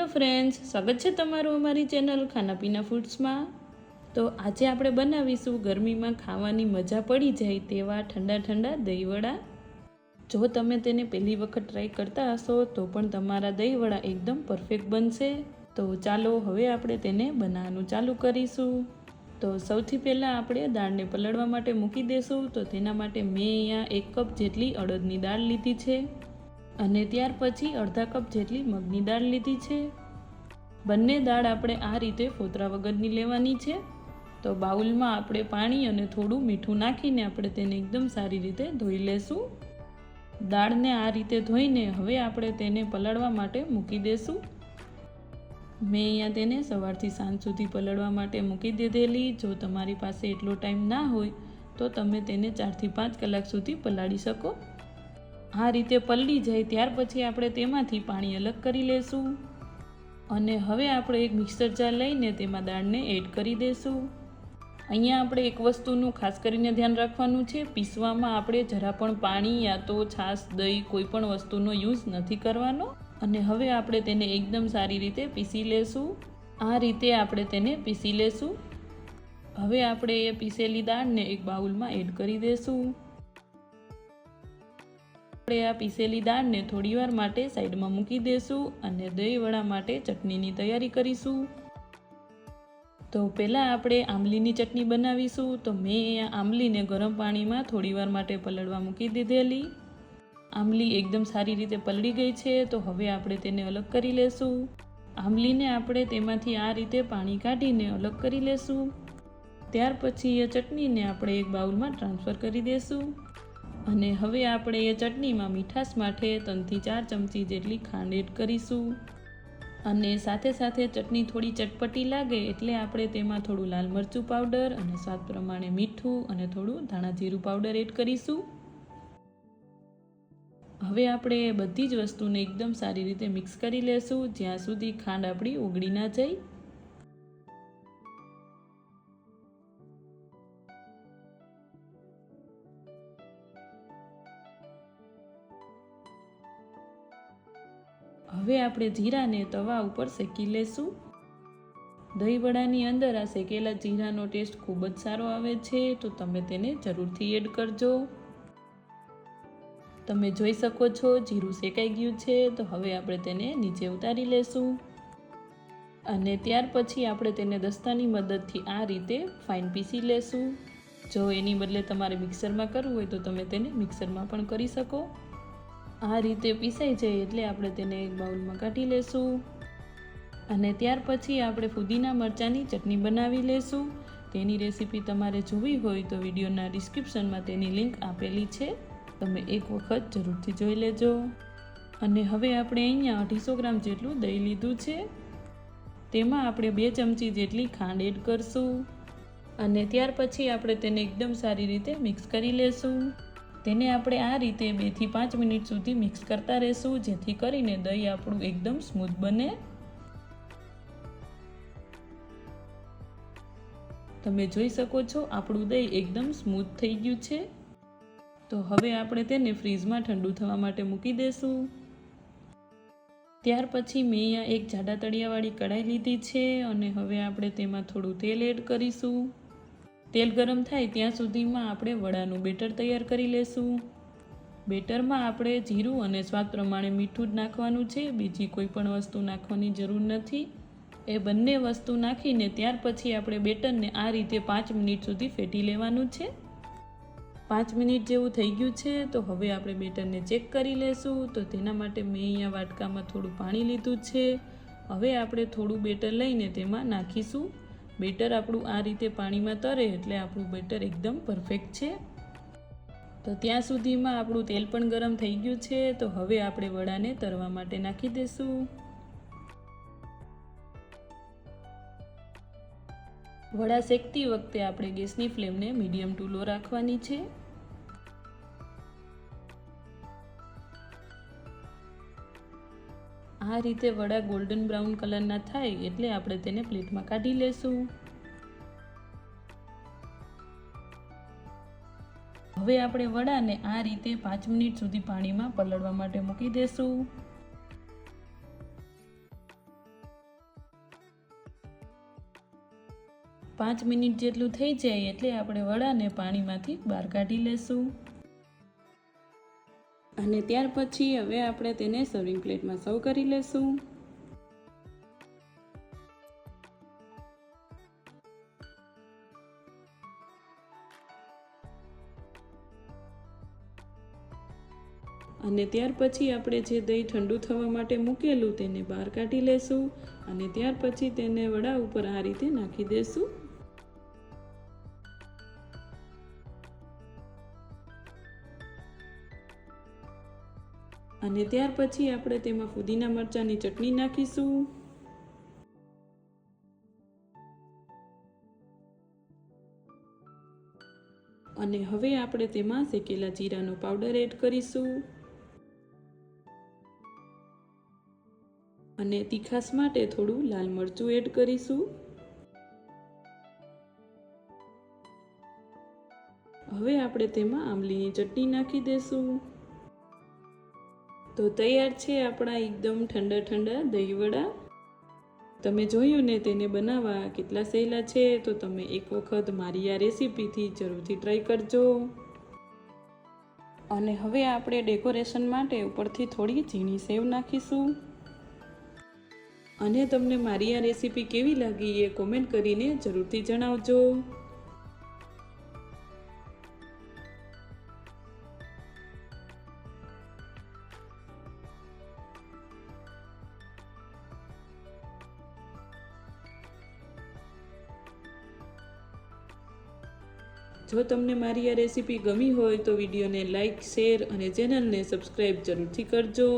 Hello friends, સ્વાગત છે તમારું અમારી ચેનલ ખાનાપીના ફૂડ્સમાં. તો આજે આપણે બનાવીશું ગરમીમાં ખાવાની મજા પડી જાય તેવા ઠંડા ઠંડા દહીંવડા. જો તમે તેને પહેલી વખત ટ્રાય કરતા હશો, તો પણ તમારા દહીંવડા એકદમ પરફેક્ટ બનશે. તો ચાલો હવે આપણે તેને બનાવવાનું ચાલુ કરીશું. તો સૌથી પહેલાં આપણે દાળને પલળવા માટે મૂકી દેશું. તો તેના માટે મેં અહીંયા એક કપ જેટલી અડદની દાળ લીધી છે. અને ત્યાર પછી અડધા કપ જેટલી મગની દાળ લીધી છે. બંને દાળ આપણે આ રીતે ફોતરા વગરની લેવાની છે. તો બાઉલમાં આપણે પાણી અને થોડું મીઠું નાખીને આપણે તેને એકદમ સારી રીતે ધોઈ લેશું. દાળને આ રીતે ધોઈને હવે આપણે તેને પલાળવા માટે મૂકી દેશું. મેં અહીંયા તેને સવારથી સાંજ સુધી પલળવા માટે મૂકી દીધેલી. જો તમારી પાસે એટલો ટાઈમ ના હોય, તો તમે તેને ચારથી પાંચ કલાક સુધી પલાળી શકો. આ રીતે પલળી જાય ત્યાર પછી આપણે તેમાંથી પાણી અલગ કરી લેશું. અને હવે આપણે એક મિક્સર જાર લઈને તેમાં દાળને એડ કરી દઈશું અહીંયા આપણે એક વસ્તુનું ખાસ કરીને ધ્યાન રાખવાનું છે. પીસવામાં આપણે જરા પણ પાણી યા તો છાશ, દહીં કોઈ પણ વસ્તુનો યુઝ નથી કરવાનો. અને હવે આપણે તેને એકદમ સારી રીતે પીસી લેશું. આ રીતે આપણે તેને પીસી લેશું. હવે આપણે એ પીસેલી દાળને એક બાઉલમાં એડ કરી દઈશું આપણે આ પીસેલી દાળને થોડીવાર માટે સાઈડમાં મૂકી દઈશું અને દહીંવડા માટે ચટણીની તૈયારી કરીશું. તો પહેલાં આપણે આંબલીની ચટણી બનાવીશું. તો મેં આંબલીને ગરમ પાણીમાં થોડીવાર માટે પલળવા મૂકી દીધેલી. આંબલી એકદમ સારી રીતે પલળી ગઈ છે, તો હવે આપણે તેને અલગ કરી લેશું. આંબલીને આપણે તેમાંથી આ રીતે પાણી કાઢીને અલગ કરી લેશું. ત્યાર પછી એ ચટણીને આપણે એક બાઉલમાં ટ્રાન્સફર કરી દઈશું અને હવે આપણે એ ચટણીમાં મીઠાશ માટે ત્રણથી ચાર ચમચી જેટલી ખાંડ એડ કરીશું. અને સાથે સાથે ચટણી થોડી ચટપટી લાગે એટલે આપણે તેમાં થોડું લાલ મરચું પાવડર અને સ્વાદ પ્રમાણે મીઠું અને થોડું ધાણા જીરું પાવડર એડ કરીશું. હવે આપણે બધી જ વસ્તુને એકદમ સારી રીતે મિક્સ કરી લેશું, જ્યાં સુધી ખાંડ આપણી ઓગળી ના જાય. હવે આપણે જીરાને તવા ઉપર શેકી લેશું. દહીંવડાની અંદર આ શેકેલા જીરાનો ટેસ્ટ ખૂબ જ સારો આવે છે, તો તમે તેને જરૂરથી એડ કરજો. તમે જોઈ શકો છો, જીરું શેકાઈ ગયું છે, તો હવે આપણે તેને નીચે ઉતારી લેશું. અને ત્યાર પછી આપણે તેને દસ્તાની મદદથી આ રીતે ફાઇન પીસી લેશું. જો એની બદલે તમારે મિક્સરમાં કરવું હોય તો તમે તેને મિક્સરમાં પણ કરી શકો. આ રીતે પીસાઈ જાય એટલે આપણે તેને એક બાઉલમાં કાઢી લેશું. અને ત્યાર પછી આપણે ફુદીના મરચાંની ચટણી બનાવી લેશું. તેની રેસીપી તમારે જોવી હોય તો વિડીયોના ડિસ્ક્રિપ્શનમાં તેની લિંક આપેલી છે. તમે એક વખત જરૂરથી જોઈ લેજો. અને હવે આપણે અહીંયા અઢીસો ગ્રામ જેટલું દહીં લીધું છે. તેમાં આપણે બે ચમચી જેટલી ખાંડ એડ કરશું. અને ત્યાર પછી આપણે તેને એકદમ સારી રીતે મિક્સ કરી લેશું. તેને આપણે આ રીતે બેથી પાંચ મિનિટ સુધી મિક્સ કરતા રહેશું, જેથી કરીને દહીં આપણું એકદમ સ્મૂથ બને. તમે જોઈ શકો છો, આપણું દહીં એકદમ સ્મૂથ થઈ ગયું છે. તો હવે આપણે તેને ફ્રીઝમાં ઠંડુ થવા માટે મૂકી દઈશું ત્યાર પછી મેં અહીંયા એક જાડા તળિયાવાળી કઢાઈ લીધી છે, અને હવે આપણે તેમાં થોડું તેલ એડ કરીશું. તેલ ગરમ થાય ત્યાં સુધીમાં આપણે વડાનું બેટર તૈયાર કરી લેશું. બેટરમાં આપણે જીરું અને સ્વાદ પ્રમાણે મીઠું જ નાખવાનું છે. બીજી કોઈ પણ વસ્તુ નાખવાની જરૂર નથી. એ બંને વસ્તુ નાખીને ત્યાર પછી આપણે બેટરને આ રીતે પાંચ મિનિટ સુધી ફેટી લેવાનું છે. પાંચ મિનિટ જેવું થઈ ગયું છે, તો હવે આપણે બેટરને ચેક કરી લેશું. તો તેના માટે મેં અહીંયા વાટકામાં થોડું પાણી લીધું છે. હવે આપણે થોડું બેટર લઈને તેમાં નાખીશું. બેટર આપણું આ રીતે પાણીમાં તરે એટલે આપણું બેટર એકદમ પરફેક્ટ છે. તો ત્યાં સુધીમાં આપણું તેલ પણ ગરમ થઈ ગયું છે, તો હવે આપણે વડાને તરવા માટે નાખી દઈશું વડા શેકતી વખતે આપણે ગેસની ફ્લેમને મીડિયમ ટુ લો રાખવાની છે. આ રીતે વડા ગોલ્ડન બ્રાઉન કલરના થાય એટલે આપણે તેને પ્લેટમાં કાઢી લેશું. હવે આપણે વડાને આ રીતે પાંચ મિનિટ સુધી પાણીમાં પલળવા માટે મૂકી દેશું. પાંચ મિનિટ જેટલું થઈ જાય એટલે આપણે વડાને પાણીમાંથી બહાર કાઢી લેશું. અને ત્યાર પછી હવે આપણે તેને સર્વિંગ પ્લેટમાં સર્વ કરી લેશું. અને ત્યાર પછી આપણે જે દહીં ઠંડુ થવા માટે મૂકેલું તેને બહાર કાઢી લેશું અને ત્યાર પછી તેને વડા ઉપર આ રીતે નાખી દેશું. અને ત્યાર પછી આપણે તેમાં ફુદીના મરચાંની ચટણી નાખીશું. અને હવે આપણે તેમાં શેકેલા જીરાનો પાવડર એડ કરીશું. અને તીખાસ માટે થોડું લાલ મરચું એડ કરીશું. હવે આપણે તેમાં આંબલીની ચટણી નાખી દેશું. તો તૈયાર છે આપણા એકદમ ઠંડા ઠંડા દહીંવડા. તમે જોયું ને તેને બનાવવા કેટલા સહેલા છે, તો તમે એક વખત મારી આ રેસીપીથી જરૂરથી ટ્રાય કરજો. અને હવે આપણે ડેકોરેશન માટે ઉપરથી થોડી ઝીણી સેવ નાખીશું. અને તમને મારી આ રેસીપી કેવી લાગી એ કોમેન્ટ કરીને જરૂરથી જણાવજો. જો તમને મારી આ રેસીપી ગમી હોય તો વિડીયોને લાઇક શેર અને ચેનલને સબસ્ક્રાઈબ જરૂરથી કરજો.